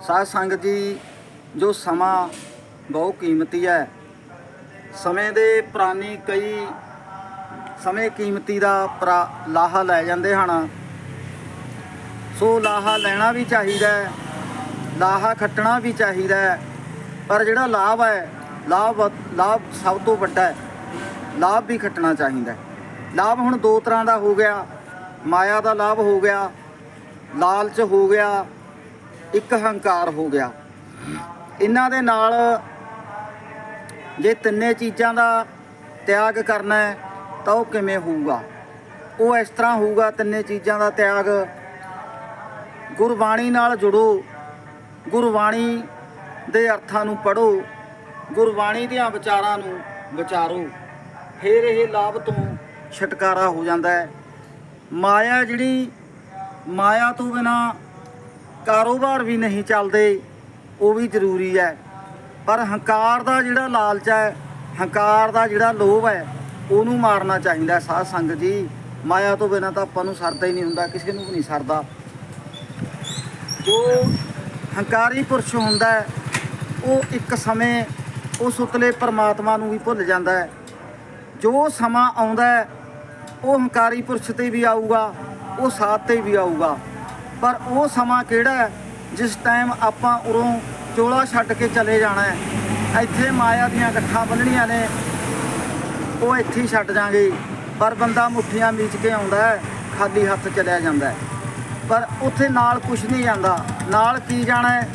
ਸਾਧ ਸੰਗਤ ਜੀ, ਜੋ ਸਮਾਂ ਬਹੁਤ ਕੀਮਤੀ ਹੈ। ਸਮੇਂ ਦੇ ਪ੍ਰਾਨੀ ਕਈ ਸਮੇਂ ਕੀਮਤੀ ਦਾ ਪ੍ਰਾ- ਲਾਹਾ ਲੈ ਜਾਂਦੇ ਹਨ। ਸੋ ਲਾਹਾ ਲੈਣਾ ਵੀ ਚਾਹੀਦਾ ਹੈ, ਲਾਹਾ ਖੱਟਣਾ ਵੀ ਚਾਹੀਦਾ ਹੈ। ਪਰ ਜਿਹੜਾ ਲਾਭ ਹੈ, ਲਾਭ ਲਾਭ ਸਭ ਤੋਂ ਵੱਡਾ ਹੈ। ਲਾਭ ਵੀ ਖੱਟਣਾ ਚਾਹੀਦਾ ਹੈ। ਲਾਭ ਹੁਣ ਦੋ ਤਰ੍ਹਾਂ ਦਾ ਹੋ ਗਿਆ। ਮਾਇਆ ਦਾ ਲਾਭ ਹੋ ਗਿਆ, ਲਾਲਚ ਹੋ ਗਿਆ ਇੱਕ ਹੰਕਾਰ ਹੋ ਗਿਆ। ਇਹਨਾਂ ਦੇ ਨਾਲ ਜੇ ਤਿੰਨੇ ਚੀਜ਼ਾਂ ਦਾ ਤਿਆਗ ਕਰਨਾ ਹੈ, ਤਾਂ ਉਹ ਕਿਵੇਂ ਹੋਊਗਾ? ਉਹ ਇਸ ਤਰ੍ਹਾਂ ਹੋਊਗਾ, ਤਿੰਨੇ ਚੀਜ਼ਾਂ ਦਾ ਤਿਆਗ। ਗੁਰਬਾਣੀ ਨਾਲ ਜੁੜੋ। ਗੁਰਬਾਣੀ ਦੇ ਅਰਥਾਂ ਨੂੰ ਪੜੋ ਗੁਰਬਾਣੀ ਦੀਆਂ ਵਿਚਾਰਾਂ ਨੂੰ ਵਿਚਾਰੋ। ਫਿਰ ਇਹ ਲਾਭ ਤੋਂ ਛੁਟਕਾਰਾ ਹੋ ਜਾਂਦਾ ਹੈ। ਮਾਇਆ ਜਿਹੜੀ, ਮਾਇਆ ਤੋਂ ਬਿਨਾ ਕਾਰੋਬਾਰ ਵੀ ਨਹੀਂ ਚੱਲਦੇ, ਉਹ ਵੀ ਜ਼ਰੂਰੀ ਹੈ। ਪਰ ਹੰਕਾਰ ਦਾ ਜਿਹੜਾ ਲਾਲਚ ਹੈ, ਹੰਕਾਰ ਦਾ ਜਿਹੜਾ ਲੋਭ ਹੈ, ਉਹਨੂੰ ਮਾਰਨਾ ਚਾਹੀਦਾ ਹੈ ਸਾਧ ਸੰਗਤ ਜੀ। ਮਾਇਆ ਤੋਂ ਬਿਨਾਂ ਤਾਂ ਆਪਾਂ ਨੂੰ ਸਰਦਾ ਹੀ ਨਹੀਂ ਹੁੰਦਾ, ਕਿਸੇ ਨੂੰ ਵੀ ਨਹੀਂ ਸਰਦਾ। ਜੋ ਹੰਕਾਰੀ ਪੁਰਸ਼ ਹੁੰਦਾ ਉਹ ਇੱਕ ਸਮੇਂ ਉਹ ਸੁਤਲੇ ਪਰਮਾਤਮਾ ਨੂੰ ਵੀ ਭੁੱਲ ਜਾਂਦਾ ਹੈ। ਜੋ ਸਮਾਂ ਆਉਂਦਾ ਉਹ ਹੰਕਾਰੀ ਪੁਰਸ਼ ਤੇ ਵੀ ਆਊਗਾ, ਉਹ ਸਾਥ ਤੇ ਵੀ ਆਊਗਾ। ਪਰ ਉਹ ਸਮਾਂ ਕਿਹੜਾ ਹੈ ਜਿਸ ਟਾਈਮ ਆਪਾਂ ਉਰੋਂ ਚੋਲਾ ਛੱਡ ਕੇ ਚਲੇ ਜਾਣਾ ਹੈ? ਇੱਥੇ ਮਾਇਆ ਦੀਆਂ ਗੱਠਾਂ ਬੰਨਣੀਆਂ ਨੇ, ਉਹ ਇੱਥੇ ਹੀ ਛੱਡ ਜਾਾਂਗੇ। ਪਰ ਬੰਦਾ ਮੁੱਠੀਆਂ ਮੀਚ ਕੇ ਆਉਂਦਾ ਹੈ, ਖਾਲੀ ਹੱਥ ਚਲਿਆ ਜਾਂਦਾ ਪਰ ਉੱਥੇ ਨਾਲ ਕੁਝ ਨਹੀਂ ਜਾਂਦਾ ਨਾਲ ਕੀ ਜਾਣਾ ਹੈ?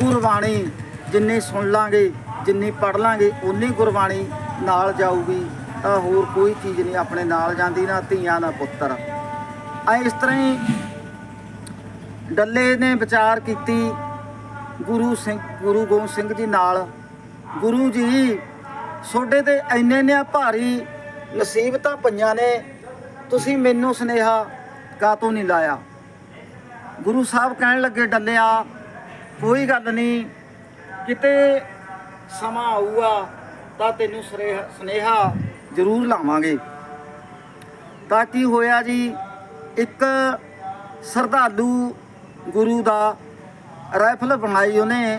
ਗੁਰਬਾਣੀ। ਜਿੰਨੀ ਸੁਣ ਲਾਂਗੇ, ਜਿੰਨੀ ਪੜ ਲਾਂਗੇ ਉਨੀ ਗੁਰਬਾਣੀ ਨਾਲ ਜਾਊਗੀ। ਤਾਂ ਹੋਰ ਕੋਈ ਚੀਜ਼ ਨਹੀਂ, ਆਪਣੇ ਨਾਲ ਜਾਂਦੀ ਨਾ ਧੀਆਂ, ਨਾ ਪੁੱਤਰ। ਐ ਇਸ ਤਰ੍ਹਾਂ ਹੀ ਡੱਲੇ ਨੇ ਵਿਚਾਰ ਕੀਤੀ ਗੁਰੂ ਸਿੰਘ, ਗੁਰੂ ਗੋਬਿੰਦ ਸਿੰਘ ਜੀ ਨਾਲ। ਗੁਰੂ ਜੀ ਸੋਡੇ ਤੇ ਇੰਨੇ ਨੇ ਭਾਰੀ ਨਸੀਬਤਾਂ ਪਈਆਂ ਨੇ, ਤੁਸੀਂ ਮੈਨੂੰ ਸੁਨੇਹਾ ਕਾਤੋਂ ਨਹੀਂ ਲਾਇਆ? ਗੁਰੂ ਸਾਹਿਬ ਕਹਿਣ ਲੱਗੇ, ਡੱਲਿਆ, ਕੋਈ ਗੱਲ ਨਹੀਂ, ਕਿਤੇ ਸਮਾਂ ਆਊਗਾ ਤਾਂ ਤੈਨੂੰ ਸੁਨੇਹਾ- ਸੁਨੇਹਾ ਜ਼ਰੂਰ ਲਾਵਾਂਗੇ। ਤਾਂ ਕੀ ਹੋਇਆ ਜੀ? ਇੱਕ ਸਰਧਾਲੂ ਗੁਰੂ ਦਾ ਰਾਈਫਲ ਬਣਾਈ ਉਹਨੇ।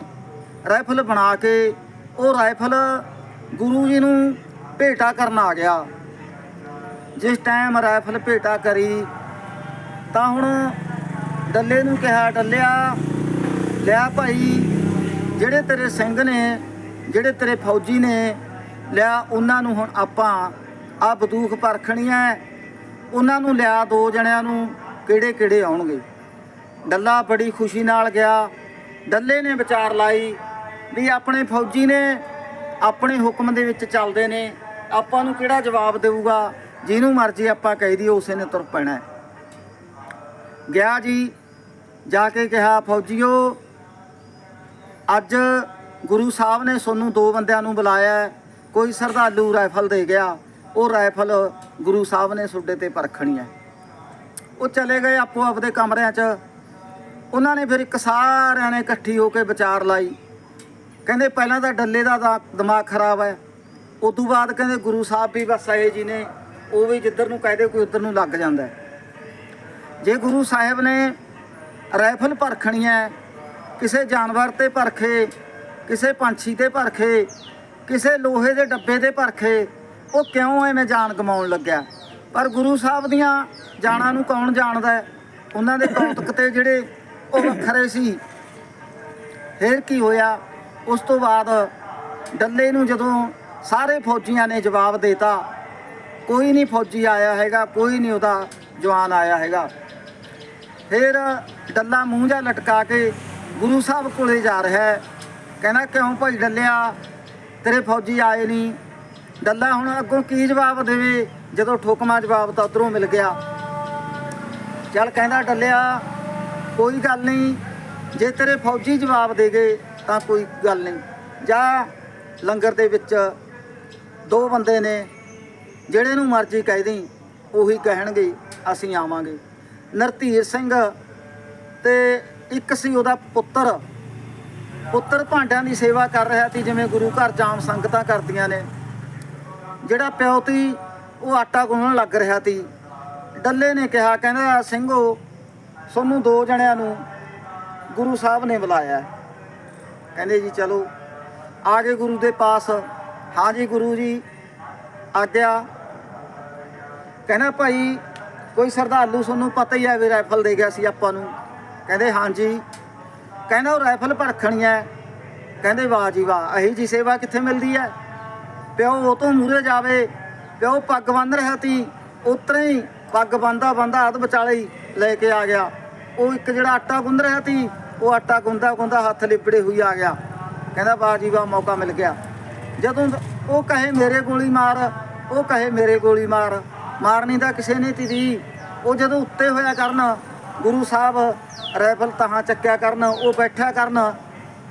ਰਾਈਫਲ ਬਣਾ ਕੇ ਉਹ ਰਾਈਫਲ ਗੁਰੂ ਜੀ ਨੂੰ ਭੇਟਾ ਕਰਨ ਆ ਗਿਆ। ਜਿਸ ਟਾਈਮ ਰਾਈਫਲ ਭੇਟਾ ਕਰੀ, ਤਾਂ ਹੁਣ ਡੱਲੇ ਨੂੰ ਕਿਹਾ, ਡੱਲਿਆ, ਲਿਆ ਭਾਈ, ਜਿਹੜੇ ਤੇਰੇ ਸਿੰਘ ਨੇ, ਜਿਹੜੇ ਤੇਰੇ ਫੌਜੀ ਨੇ, ਲਿਆ ਉਹਨਾਂ ਨੂੰ ਹੁਣ ਆਪਾਂ ਆ ਬਦੂਖ ਪਰਖਣੀ ਹੈ, ਉਹਨਾਂ ਨੂੰ ਲਿਆ ਦੋ ਜਣਿਆਂ ਨੂੰ ਕਿਹੜੇ ਕਿਹੜੇ ਆਉਣਗੇ? ਡੱਲਾ ਬੜੀ ਖੁਸ਼ੀ ਨਾਲ ਗਿਆ। ਡੱਲੇ ਨੇ ਵਿਚਾਰ ਲਾਈ ਵੀ ਆਪਣੇ ਫੌਜੀ ਨੇ ਆਪਣੇ ਹੁਕਮ ਦੇ ਵਿੱਚ ਚੱਲਦੇ ਨੇ। ਆਪਾਂ ਨੂੰ ਕਿਹੜਾ ਜਵਾਬ ਦੇਊਗਾ? ਜਿਹਨੂੰ ਮਰਜ਼ੀ ਆਪਾਂ ਕਹਿ ਦਈਏ ਉਸੇ ਨੇ ਤੁਰ ਪੈਣਾ ਗਿਆ ਜੀ, ਜਾ ਕੇ ਕਿਹਾ, ਫੌਜੀਓ, ਅੱਜ ਗੁਰੂ ਸਾਹਿਬ ਨੇ ਸੋਨੂੰ ਦੋ ਬੰਦਿਆਂ ਨੂੰ ਬੁਲਾਇਆ ਕੋਈ ਸਰਦਾਲੂ ਰਾਈਫਲ ਦੇ ਗਿਆ। ਉਹ ਰਾਈਫਲ ਗੁਰੂ ਸਾਹਿਬ ਨੇ ਸੁੱਡੇ ਤੇ ਪਰਖਣੀ ਹੈ। ਉਹ ਚਲੇ ਗਏ ਆਪੋ ਆਪਦੇ ਕਮਰਿਆਂ 'ਚ। ਉਹਨਾਂ ਨੇ ਫਿਰ ਇੱਕ ਸਾਰਿਆਂ ਨੇ ਇਕੱਠੀ ਹੋ ਕੇ ਵਿਚਾਰ ਲਾਈ। ਕਹਿੰਦੇ ਪਹਿਲਾਂ ਤਾਂ ਡੱਲੇ ਦਾ ਦਿਮਾਗ ਖਰਾਬ ਹੈ। ਉਸ ਤੋਂ ਬਾਅਦ ਕਹਿੰਦੇ ਗੁਰੂ ਸਾਹਿਬ ਵੀ ਬਸ ਇਹ ਜੀ ਨੇ, ਉਹ ਵੀ ਜਿੱਧਰ ਨੂੰ ਕਹਦੇ ਕੋਈ ਉੱਧਰ ਨੂੰ ਲੱਗ ਜਾਂਦਾ ਜੇ ਗੁਰੂ ਸਾਹਿਬ ਨੇ ਰਾਈਫਲ ਪਰਖਣੀ ਹੈ, ਕਿਸੇ ਜਾਨਵਰ ਤੇ ਪਰਖੇ ਕਿਸੇ ਪੰਛੀ ਤੇ ਪਰਖੇ ਕਿਸੇ ਲੋਹੇ ਦੇ ਡੱਬੇ ਤੇ ਪਰਖੇ ਉਹ ਕਿਉਂ ਐਵੇਂ ਜਾਨ ਗਮਾਉਣ ਲੱਗਿਆ? ਪਰ ਗੁਰੂ ਸਾਹਿਬ ਦੀਆਂ ਜਾਨਾਂ ਨੂੰ ਕੌਣ ਜਾਣਦਾ ਉਹਨਾਂ ਦੇ ਕੌਤਕ ਤੇ ਜਿਹੜੇ ਉਹ ਵੱਖਰੇ ਸੀ। ਫਿਰ ਕੀ ਹੋਇਆ? ਉਸ ਤੋਂ ਬਾਅਦ ਡੱਲੇ ਨੂੰ ਜਦੋਂ ਸਾਰੇ ਫੌਜੀਆਂ ਨੇ ਜਵਾਬ ਦੇਤਾ, ਕੋਈ ਨਹੀਂ ਫੌਜੀ ਆਇਆ ਹੈਗਾ, ਕੋਈ ਨਹੀਂ ਉਹਦਾ ਜਵਾਨ ਆਇਆ ਹੈਗਾ। ਫਿਰ ਡੱਲਾ ਮੂੰਹ ਜਾ ਲਟਕਾ ਕੇ ਗੁਰੂ ਸਾਹਿਬ ਕੋਲੇ ਜਾ ਰਿਹਾ ਹੈ। ਕਹਿੰਦਾ, ਕਿਉਂ ਭਾਈ ਡੱਲਿਆ? ਤੇਰੇ ਫੌਜੀ ਆਏ ਨਹੀਂ ਡੱਲਾ ਹੁਣ ਅੱਗੋਂ ਕੀ ਜਵਾਬ ਦੇਵੇ? ਜਦੋਂ ਠੋਕਮਾ ਜਵਾਬ ਤਾਂ ਉਧਰੋਂ ਮਿਲ ਗਿਆ। ਚੱਲ ਕਹਿੰਦਾ, ਡੱਲਿਆ ਕੋਈ ਗੱਲ ਨਹੀਂ। ਜੇ ਤੇਰੇ ਫੌਜੀ ਜਵਾਬ ਦੇ ਗਏ, ਤਾਂ ਕੋਈ ਗੱਲ ਨਹੀਂ। ਜਾਂ ਲੰਗਰ ਦੇ ਵਿੱਚ, ਦੋ ਬੰਦੇ ਨੇ, ਜਿਹੜੇ ਨੂੰ ਮਰਜ਼ੀ ਕਹਿ ਦੇਈ, ਉਹੀ ਕਹਿਣਗੇ, ਅਸੀਂ ਆਵਾਂਗੇ। ਨਰਧੀਰ ਸਿੰਘ ਤੇ ਇੱਕ ਸੀ ਉਹਦਾ ਪੁੱਤਰ। ਪੁੱਤਰ ਭਾਂਡਿਆਂ ਦੀ ਸੇਵਾ ਕਰ ਰਿਹਾ ਸੀ, ਜਿਵੇਂ ਗੁਰੂ ਘਰ ਜਾਮ ਸੰਗਤਾਂ ਕਰਦੀਆਂ ਨੇ। ਜਿਹੜਾ ਪਿਓ ਤੀ ਉਹ ਆਟਾ ਗੁੰਨਣ ਲੱਗ ਰਿਹਾ ਸੀ। ਡੱਲੇ ਨੇ ਕਿਹਾ, ਕਹਿੰਦਾ ਸਿੰਘੋ ਤੁਹਾਨੂੰ ਦੋ ਜਣਿਆਂ ਨੂੰ ਗੁਰੂ ਸਾਹਿਬ ਨੇ ਬੁਲਾਇਆ। ਕਹਿੰਦੇ ਜੀ, ਚਲੋ, ਆ ਗਏ ਗੁਰੂ ਦੇ ਪਾਸ। ਹਾਂ ਜੀ ਗੁਰੂ ਜੀ ਆਗਿਆ ਕਹਿੰਦਾ, ਭਾਈ, ਕੋਈ ਸਰਦਾਲੂ ਤੁਹਾਨੂੰ ਪਤਾ ਹੀ ਹੈ ਵੀ ਰਾਈਫਲ ਦੇ ਗਿਆ ਸੀ ਆਪਾਂ ਨੂੰ। ਕਹਿੰਦੇ, ਹਾਂ ਜੀ। ਕਹਿੰਦਾ, ਉਹ ਰਾਈਫਲ ਪਰਖਣੀ ਹੈ। ਕਹਿੰਦੇ, ਵਾਹ ਜੀ ਵਾਹ ਅਹੀ ਜੀ ਸੇਵਾ ਕਿੱਥੇ ਮਿਲਦੀ ਹੈ? ਪਿਓ, ਉਹ ਤੋਂ ਮੂਰੇ ਜਾਵੇ। ਪਿਓ, ਪੱਗ ਬੰਨ ਰਿਹਾ ਤੀ। ਉਤਰੇ ਹੀ, ਪੱਗ ਬੰਦਾ ਬੰਦਾ ਹੱਥ ਵਿਚਾਲੇ ਲੈ ਕੇ ਆ ਗਿਆ। ਉਹ ਇੱਕ ਜਿਹੜਾ ਆਟਾ ਗੁੰਦ ਰਿਹਾ ਸੀ, ਉਹ ਆਟਾ ਗੁੰਦਾ ਗੁੰਦਾ ਹੱਥ ਲਿਪੜੇ ਹੋਈ ਆ ਗਿਆ। ਕਹਿੰਦਾ ਬਾਜੀ ਜੀ ਮੌਕਾ ਮਿਲ ਗਿਆ। ਜਦੋਂ ਉਹ ਕਹੇ, ਮੇਰੇ ਗੋਲੀ ਮਾਰ। ਉਹ ਕਹੇ, ਮੇਰੇ ਗੋਲੀ ਮਾਰ। ਮਾਰਨੀ ਤਾਂ ਕਿਸੇ ਨੇ ਤੀ ਦੀ। ਉਹ ਜਦੋਂ ਉੱਤੇ ਹੋਇਆ ਕਰਨ, ਗੁਰੂ ਸਾਹਿਬ ਰਾਈਫਲ ਤਹਾਂ ਚੱਕਿਆ ਕਰਨ, ਉਹ ਬੈਠਿਆ ਕਰਨ,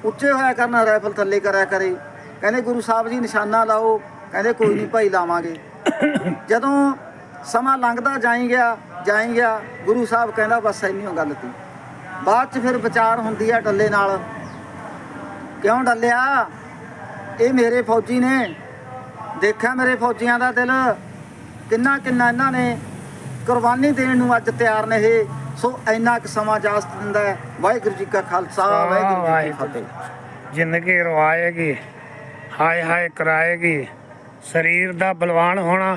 ਉੱਚੇ ਹੋਇਆ ਕਰਨ ਰਾਈਫਲ ਥੱਲੇ ਕਰਿਆ ਕਰੇ। ਕਹਿੰਦੇ, ਗੁਰੂ ਸਾਹਿਬ ਜੀ, ਨਿਸ਼ਾਨਾ ਲਾਓ। ਕਹਿੰਦੇ, ਕੋਈ ਨਹੀਂ, ਭਾਈ ਲਾਵਾਂਗੇ। ਜਦੋਂ ਸਮਾਂ ਲੰਘਦਾ ਜਾਈ ਗਿਆ ਜਾਈ ਗਿਆ ਗੁਰੂ ਸਾਹਿਬ ਕਹਿੰਦਾ ਬਸ ਇੰਨੀ ਗੱਲ ਤੀ। ਬਾਅਦ ਚ ਫਿਰ ਵਿਚਾਰ ਹੁੰਦੀ ਆ ਡੱਲੇ ਨਾਲ। ਕਿਉਂ ਡੱਲਿਆ? ਇਹ ਮੇਰੇ ਫੌਜੀ ਨੇ। ਦੇਖਿਆ ਮੇਰੇ ਫੌਜੀਆਂ ਦਾ ਦਿਲ? ਕਿੰਨਾ ਕਿੰਨਾ ਇਹਨਾਂ ਨੇ ਕੁਰਬਾਨੀ ਦੇਣ ਨੂੰ ਅੱਜ ਤਿਆਰ ਨੇ ਇਹ। ਸੋ ਇੰਨਾ ਕੁ ਸਮਾਂ ਜਾਸਤ ਦਿੰਦਾ ਵਾਹਿਗੁਰੂ ਜੀ ਕਾ ਖਾਲਸਾ ਵਾਹਿਗੁਰੂ ਜੀ ਕੀ ਫਤਿਹ। ਜ਼ਿੰਦਗੀ ਰਵਾਏਗੀ ਹਾਏ ਹਾਏ ਕਰਾਏਗੀ। ਸਰੀਰ ਦਾ ਬਲਵਾਨ ਹੋਣਾ।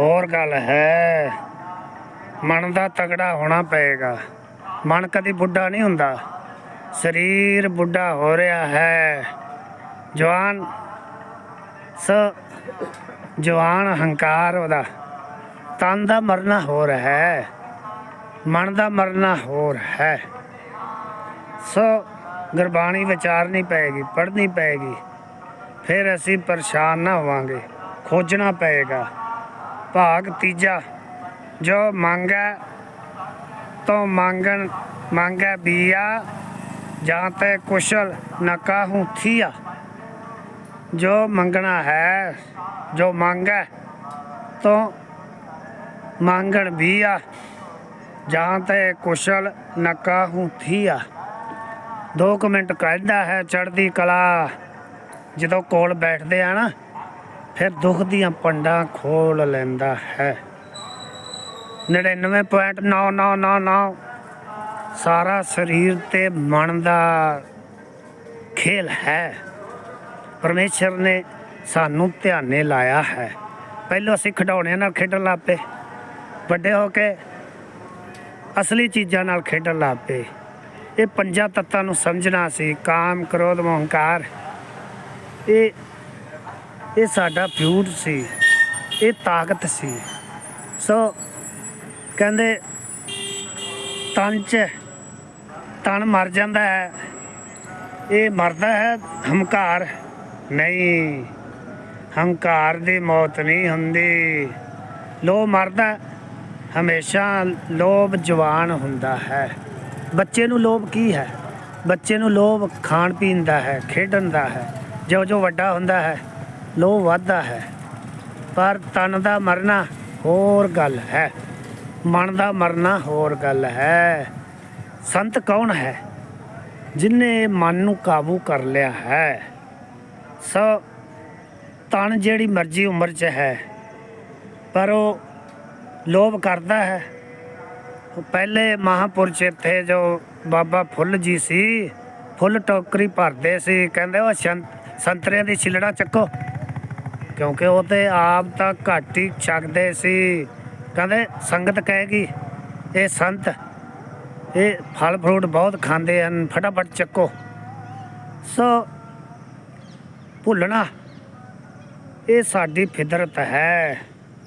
ਹੋਰ ਗੱਲ ਹੈ। ਮਨ ਦਾ ਤਗੜਾ ਹੋਣਾ ਪਏਗਾ। ਮਨ ਕਦੀ ਬੁੱਢਾ ਨਹੀਂ ਹੁੰਦਾ। ਸਰੀਰ ਬੁੱਢਾ ਹੋ ਰਿਹਾ ਹੈ। ਜਵਾਨ, ਸ, ਜਵਾਨ ਹੰਕਾਰ ਉਹਦਾ। ਤਨ ਦਾ ਮਰਨਾ ਹੋਰ ਹੈ। ਮਨ ਦਾ ਮਰਨਾ ਹੋਰ ਹੈ। ਸੋ, ਗੁਰਬਾਣੀ ਵਿਚਾਰਨੀ ਪਏਗੀ, ਪੜ੍ਹਨੀ ਪਏਗੀ। ਫਿਰ ਅਸੀਂ ਪਰੇਸ਼ਾਨ ਨਾ ਹੋਵਾਂਗੇ। ਖੋਜਣਾ ਪਏਗਾ। ਭਾਗ ਤੀਜਾ, ਜੋ ਮੰਗੈ ਤੋ ਮੰਗਣ, ਮੰਗੈ ਬੀਆ ਜਾਂ ਤੇ ਕੁਸ਼ਲ ਨਾ ਥੀਆ। ਜੋ ਮੰਗਣਾ ਹੈ, ਜੋ ਮੰਗੈ ਤੋ ਮੰਗਣ ਬੀਆ ਜਾਂ ਤੇ ਕੁਸ਼ਲ ਨਾ ਕਾਹੂ ਥੀਆ। ਦੋ ਕੁ ਮਿੰਟ ਕੱਢਦਾ ਹੈ ਚੜ੍ਹਦੀ ਕਲਾ, ਜਦੋਂ ਕੋਲ ਬੈਠਦੇ ਆ ਨਾ ਫਿਰ ਦੁੱਖ ਦੀਆਂ ਪੰਡਾਂ ਖੋਲ ਲੈਂਦਾ ਹੈ। 99.9999 ਸਾਰਾ ਸਰੀਰ ਤੇ ਮਨ ਦਾ ਖੇਲ ਹੈ। ਪਰਮੇਸ਼ਰ ਨੇ ਸਾਨੂੰ ਧਿਆਨੇ ਲਾਇਆ ਹੈ। ਪਹਿਲਾਂ ਅਸੀਂ ਖਿਡੌਣਿਆਂ ਨਾਲ ਖੇਡਣ ਲੱਗ ਪਏ। ਵੱਡੇ ਹੋ ਕੇ ਅਸਲੀ ਚੀਜ਼ਾਂ ਨਾਲ ਖੇਡਣ ਲੱਗ ਪਏ। ਇਹ ਪੰਜਾਂ ਤੱਤਾਂ ਨੂੰ ਸਮਝਣਾ ਸੀ। ਕਾਮ, ਕ੍ਰੋਧ ਮੋਹ ਇਹ ਇਹ ਸਾਡਾ ਫਿਊਡ ਸੀ, ਇਹ ਤਾਕਤ ਸੀ। ਸੋ ਕਹਿੰਦੇ, ਤਨ ਚ ਤਨ ਮਰ ਜਾਂਦਾ ਹੈ। ਇਹ ਮਰਦਾ ਹੈ, ਹੰਕਾਰ ਨਹੀਂ। ਹੰਕਾਰ ਦੀ ਮੌਤ ਨਹੀਂ ਹੁੰਦੀ। ਲੋਭ ਮਰਦਾ, ਹਮੇਸ਼ਾ ਲੋਭ ਜਵਾਨ ਹੁੰਦਾ ਹੈ। ਬੱਚੇ ਨੂੰ ਲੋਭ ਕੀ ਹੈ? ਬੱਚੇ ਨੂੰ ਲੋਭ ਖਾਣ ਪੀਣ ਦਾ ਹੈ, ਖੇਡਣ ਦਾ ਹੈ। ਜੋ ਜੋ ਵੱਡਾ ਹੁੰਦਾ ਹੈ ਲੋਭ ਵੱਧਦਾ ਹੈ। ਪਰ ਤਨ ਦਾ ਮਰਨਾ ਹੋਰ ਗੱਲ ਹੈ। ਮਨ ਦਾ ਮਰਨਾ ਹੋਰ ਗੱਲ ਹੈ। ਸੰਤ ਕੌਣ ਹੈ? ਜਿਨੇ ਮਨ ਨੂੰ ਕਾਬੂ ਕਰ ਲਿਆ ਹੈ। ਸੋ ਤਨ ਜਿਹੜੀ ਮਰਜ਼ੀ ਉਮਰ 'ਚ ਹੈ, ਪਰ ਉਹ ਲੋਭ ਕਰਦਾ ਹੈ। ਪਹਿਲੇ ਮਹਾਪੁਰਸ਼ ਇੱਥੇ ਜੋ ਬਾਬਾ ਫੁੱਲ ਜੀ ਸੀ, ਫੁੱਲ ਟੋਕਰੀ ਭਰਦੇ ਸੀ, ਕਹਿੰਦੇ ਉਹ ਸ਼ੰ- ਸੰਤਰਿਆਂ ਦੀ ਛਿਲੜਾ ਚੱਕੋ। ਕਿਉਂਕਿ ਉਹ ਤੇ ਆਪ ਤਾਂ ਘੱਟ ਹੀ ਛਕਦੇ ਸੀ। ਕਹਿੰਦੇ ਸੰਗਤ ਕਹੇਗੀ ਇਹ ਸੰਤ, ਇਹ ਫਲ ਫਰੂਟ ਬਹੁਤ ਖਾਂਦੇ ਹਨ, ਫਟਾਫਟ ਚੱਕੋ। ਸੋ ਭੁੱਲਣਾ, ਇਹ ਸਾਡੀ ਫਿਦਰਤ ਹੈ,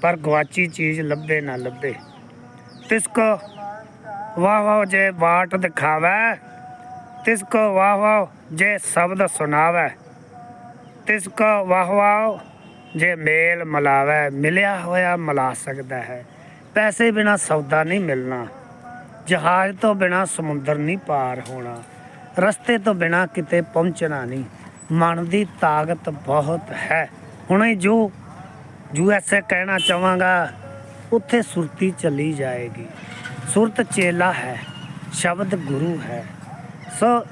ਪਰ ਗਵਾਚੀ ਚੀਜ਼ ਲੱਭੇ ਨਾ ਲੱਭੇ। ਤਿਸ ਕੋ ਵਾਹ ਵਾਹ ਜੇ ਬਾਟ ਦਿਖਾਵੇ। ਤਿਸ ਕੋ ਵਾਹ ਵਾਹ ਜੇ ਸ਼ਬਦ ਸੁਣਾਵੇ। ਤਿਸ ਕੋ ਵਾਹ ਵਾਹ ਜੇ ਮੇਲ ਮਲਾਵੇ, ਮਿਲਿਆ ਹੋਇਆ ਮਿਲਾ ਸਕਦਾ ਹੈ। ਪੈਸੇ ਬਿਨਾ ਸੌਦਾ ਨਹੀਂ ਮਿਲਣਾ। ਜਹਾਜ਼ ਤੋਂ ਬਿਨਾ ਸਮੁੰਦਰ ਨਹੀਂ ਪਾਰ ਹੋਣਾ। ਰਸਤੇ ਤੋਂ ਬਿਨਾ ਕਿਤੇ ਪਹੁੰਚਣਾ ਨਹੀਂ। ਮਨ ਦੀ ਤਾਕਤ ਬਹੁਤ ਹੈ। ਹੁਣੇ ਜੋ ਯੂ ਐਸ ਏ ਕਹਿਣਾ ਚਾਹਾਂਗਾ, ਉੱਥੇ ਸੁਰਤੀ ਚੱਲੀ ਜਾਏਗੀ। ਸੁਰਤ ਚੇਲਾ ਹੈ, ਸ਼ਬਦ ਗੁਰੂ ਹੈ। ਸੋ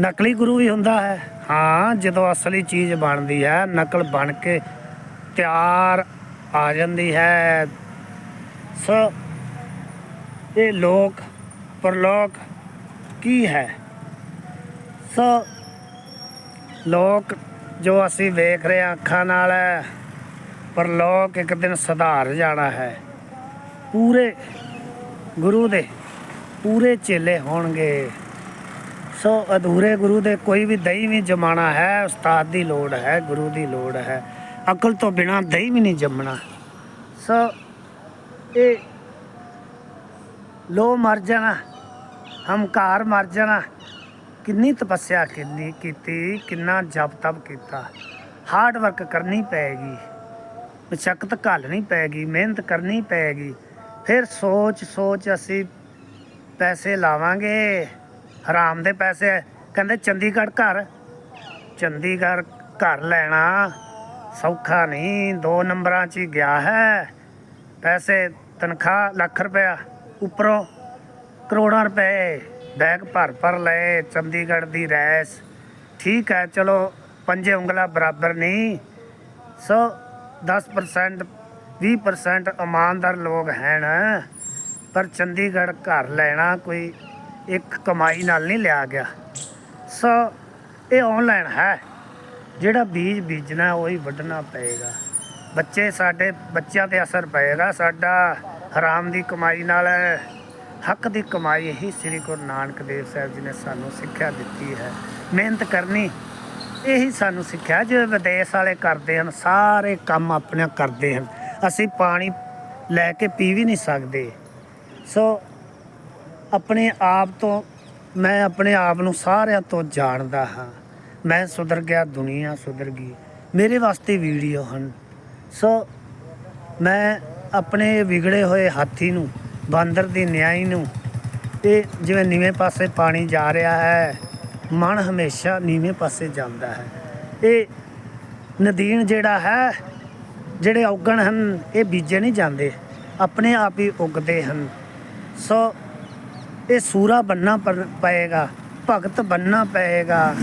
ਨਕਲੀ ਗੁਰੂ ਵੀ ਹੁੰਦਾ ਹੈ। ਹਾਂ, ਜਦੋਂ ਅਸਲੀ ਚੀਜ਼ ਬਣਦੀ ਹੈ, ਨਕਲ ਬਣ ਕੇ ਤਿਆਰ ਆ ਜਾਂਦੀ ਹੈ। ਸੋ, ਇਹ ਲੋਕ, ਪਰਲੋਕ ਕੀ ਹੈ? ਸੋ, ਲੋਕ ਜੋ ਅਸੀਂ ਵੇਖ ਰਹੇ ਹਾਂ ਅੱਖਾਂ ਨਾਲ ਹੈ ਪਰ ਲੋਕ ਇੱਕ ਦਿਨ ਸੁਧਾਰ ਜਾਣਾ ਹੈ। ਪੂਰੇ ਗੁਰੂ ਦੇ ਪੂਰੇ ਚੇਲੇ ਹੋਣਗੇ। ਸੋ ਅਧੂਰੇ ਗੁਰੂ ਦੇ ਕੋਈ ਵੀ ਦਹੀਂ ਵੀ ਜਮਾਣਾ ਹੈ, ਉਸਤਾਦ ਦੀ ਲੋੜ ਹੈ, ਗੁਰੂ ਦੀ ਲੋੜ ਹੈ। ਅਕਲ ਤੋਂ ਬਿਨਾ ਦਹੀਂ ਵੀ ਨਹੀਂ ਜੰਮਣਾ। ਸੋ ਇਹ ਲੋ ਮਰ ਜਾਣਾ ਹਮਕਾਰ ਮਰ ਜਾਣਾ, ਕਿੰਨੀ ਤਪੱਸਿਆ ਕਿੰਨੀ ਕੀਤੀ, ਕਿੰਨਾ ਜਪ ਤਪ ਕੀਤਾ। ਹਾਰਡ ਵਰਕ ਕਰਨੀ ਪਏਗੀ ਮਸ਼ੱਕਤ ਘਾਲਣੀ ਪਏਗੀ ਮਿਹਨਤ ਕਰਨੀ ਪਏਗੀ ਫਿਰ ਸੋਚ ਸੋਚ ਅਸੀਂ ਪੈਸੇ ਲਾਵਾਂਗੇ। ਹਰਾਮ ਦੇ ਪੈਸੇ ਕਹਿੰਦੇ ਚੰਡੀਗੜ੍ਹ ਘਰ। ਚੰਡੀਗੜ੍ਹ ਘਰ ਲੈਣਾ ਸੌਖਾ ਨਹੀਂ, ਦੋ ਨੰਬਰਾਂ 'ਚ ਹੀ ਗਿਆ ਹੈ। ਪੈਸੇ ਤਨਖਾਹ ਲੱਖ ਰੁਪਇਆ ਉੱਪਰੋਂ ਕਰੋੜਾਂ ਰੁਪਏ ਬੈਗ ਭਰ ਭਰ ਲਏ ਚੰਡੀਗੜ੍ਹ ਦੀ ਰੈਸ। ਠੀਕ ਹੈ, ਚਲੋ ਪੰਜੇ ਉਂਗਲਾਂ ਬਰਾਬਰ ਨਹੀਂ। ਸੋ 10% 20% ਇਮਾਨਦਾਰ ਲੋਕ ਹਨ ਪਰ ਚੰਡੀਗੜ੍ਹ ਘਰ ਲੈਣਾ ਕੋਈ ਇੱਕ ਕਮਾਈ ਨਾਲ ਨਹੀਂ ਲਿਆ ਗਿਆ। ਸੋ ਇਹ ਆਨਲਾਈਨ ਹੈ। ਜਿਹੜਾ ਬੀਜ ਬੀਜਣਾ, ਉਹੀ ਵੱਢਣਾ ਪਏਗਾ। ਬੱਚੇ ਸਾਡੇ, ਬੱਚਿਆਂ ਤੇ ਅਸਰ ਪਏਗਾ। ਸਾਡਾ ਹਰਾਮ ਦੀ ਕਮਾਈ ਨਾਲ ਹੱਕ ਦੀ ਕਮਾਈ ਹੀ ਸ੍ਰੀ ਗੁਰੂ ਨਾਨਕ ਦੇਵ ਸਾਹਿਬ ਜੀ ਨੇ ਸਾਨੂੰ ਸਿੱਖਿਆ ਦਿੱਤੀ ਹੈ। ਮਿਹਨਤ ਕਰਨੀ, ਇਹੀ ਸਾਨੂੰ ਸਿੱਖਿਆ। ਜਿਵੇਂ ਵਿਦੇਸ਼ ਵਾਲੇ ਕਰਦੇ ਹਨ, ਸਾਰੇ ਕੰਮ ਆਪਣੇ ਕਰਦੇ ਹਨ। ਅਸੀਂ ਪਾਣੀ ਲੈ ਕੇ ਪੀ ਵੀ ਨਹੀਂ ਸਕਦੇ। ਸੋ ਆਪਣੇ ਆਪ ਤੋਂ, ਮੈਂ ਆਪਣੇ ਆਪ ਨੂੰ ਸਾਰਿਆਂ ਤੋਂ ਜਾਣਦਾ ਹਾਂ। ਮੈਂ ਸੁਧਰ ਗਿਆ, ਦੁਨੀਆ ਸੁਧਰ ਗਈ। ਮੇਰੇ ਵਾਸਤੇ ਵੀਡੀਓ ਹਨ। ਸੋ, ਮੈਂ ਆਪਣੇ ਵਿਗੜੇ ਹੋਏ ਹਾਥੀ ਨੂੰ, ਬਾਂਦਰ ਦੀ ਨਿਆਈ ਨੂੰ ਇਹ ਜਿਵੇਂ ਨੀਵੇਂ ਪਾਸੇ ਪਾਣੀ ਜਾ ਰਿਹਾ ਹੈ, ਮਨ ਹਮੇਸ਼ਾ ਨੀਵੇਂ ਪਾਸੇ ਜਾਂਦਾ ਹੈ। ਇਹ ਨਦੀਨ ਜਿਹੜਾ ਹੈ, ਜਿਹੜੇ ਔਗਣ ਹਨ, ਇਹ ਬੀਜੇ ਨਹੀਂ ਜਾਂਦੇ, ਆਪਣੇ ਆਪ ਹੀ ਉੱਗਦੇ ਹਨ। ਸੋ ਇਹ ਸੂਰਾ ਬੰਨਾ ਪਏਗਾ, ਭਗਤ ਬੰਨਾ ਪਏਗਾ।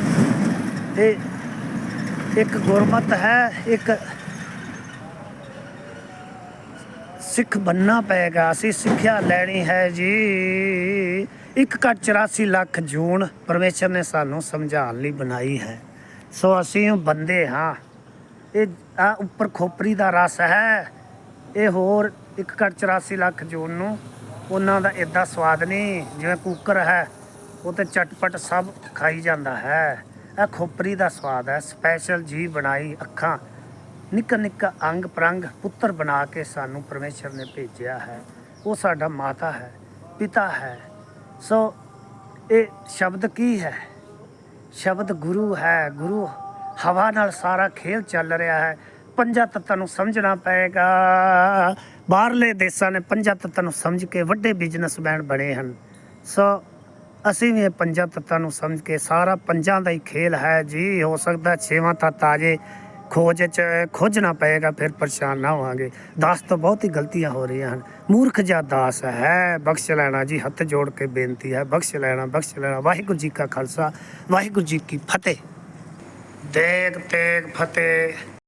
ਤੇ ਇੱਕ ਗੁਰਮਤ ਹੈ, ਇੱਕ ਸਿੱਖ ਬੰਨਾ ਪਏਗਾ। ਅਸੀਂ ਸਿੱਖਿਆ ਲੈਣੀ ਹੈ ਜੀ। ਇੱਕ ਘੱਟ 84 ਲੱਖ ਜੂਨ ਪਰਮੇਸ਼ਰ ਨੇ ਸਾਨੂੰ ਸਮਝਾਉਣ ਲਈ ਬਣਾਈ ਹੈ। ਸੋ ਅਸੀਂ ਉਹ ਬੰਦੇ ਹਾਂ। ਇਹ ਆ ਉੱਪਰ ਖੋਪਰੀ ਦਾ ਰਸ ਹੈ। ਇਹ ਹੋਰ ਇੱਕ ਘੱਟ 84 ਲੱਖ ਜੂਨ ਨੂੰ ਉਹਨਾਂ ਦਾ ਇਦਾਂ ਸਵਾਦ ਨਹੀਂ, ਜਿਵੇਂ ਕੁੱਕਰ ਹੈ, ਉਹ ਤੇ ਚਟਪਟ ਸਭ ਖਾਈ ਜਾਂਦਾ ਹੈ। ਇਹ ਖੋਪਰੀ ਦਾ ਸਵਾਦ ਹੈ, ਸਪੈਸ਼ਲ ਜੀ ਬਣਾਈ ਅੱਖਾਂ। ਨਿੱਕਾ ਨਿੱਕਾ ਅੰਗ ਪ੍ਰੰਗ ਪੁੱਤਰ ਬਣਾ ਕੇ ਸਾਨੂੰ ਪਰਮੇਸ਼ਰ ਨੇ ਭੇਜਿਆ ਹੈ। ਉਹ ਸਾਡਾ ਮਾਤਾ ਹੈ, ਪਿਤਾ ਹੈ। ਸੋ ਇਹ ਸ਼ਬਦ ਕੀ ਹੈ? ਸ਼ਬਦ ਗੁਰੂ ਹੈ, ਗੁਰੂ ਹਵਾ ਨਾਲ ਸਾਰਾ ਖੇਲ ਚੱਲ ਰਿਹਾ ਹੈ। ਪੰਜਾਂ ਤੱਤਾਂ ਨੂੰ ਸਮਝਣਾ ਪਏਗਾ। ਬਾਹਰਲੇ ਦੇਸ਼ਾਂ ਨੇ ਪੰਜਾਂ ਤੱਤਾਂ ਨੂੰ ਸਮਝ ਕੇ ਵੱਡੇ ਬਿਜ਼ਨਸਮੈਨ ਬਣੇ ਹਨ। ਸੋ ਅਸੀਂ ਵੀ ਇਹ ਪੰਜਾਂ ਤੱਤਾਂ ਨੂੰ ਸਮਝ ਕੇ ਸਾਰਾ ਪੰਜਾਂ ਦਾ ਹੀ ਖੇਲ ਹੈ ਜੀ। ਹੋ ਸਕਦਾ ਛੇਵਾਂ ਤੱਤ ਆ ਜੇ, ਖੋਜ ਚ ਖੋਜਣਾ ਪਏਗਾ, ਫਿਰ ਪਰੇਸ਼ਾਨ ਨਾ ਹੋਵਾਂਗੇ। ਦਾਸ ਤੋਂ ਬਹੁਤ ਹੀ ਗਲਤੀਆਂ ਹੋ ਰਹੀਆਂ ਹਨ। ਮੂਰਖ ਜਿਹਾ ਦਾਸ ਹੈ, ਬਖਸ਼ ਲੈਣਾ ਜੀ, ਹੱਥ ਜੋੜ ਕੇ ਬੇਨਤੀ ਹੈ, ਬਖਸ਼ ਲੈਣਾ ਬਖਸ਼ ਲੈਣਾ। ਵਾਹਿਗੁਰੂ ਜੀ ਕਾ ਖਾਲਸਾ, ਵਾਹਿਗੁਰੂ ਜੀ ਕੀ ਫਤਿਹ। ਦੇਗ ਤੇਗ ਫਤਿਹ।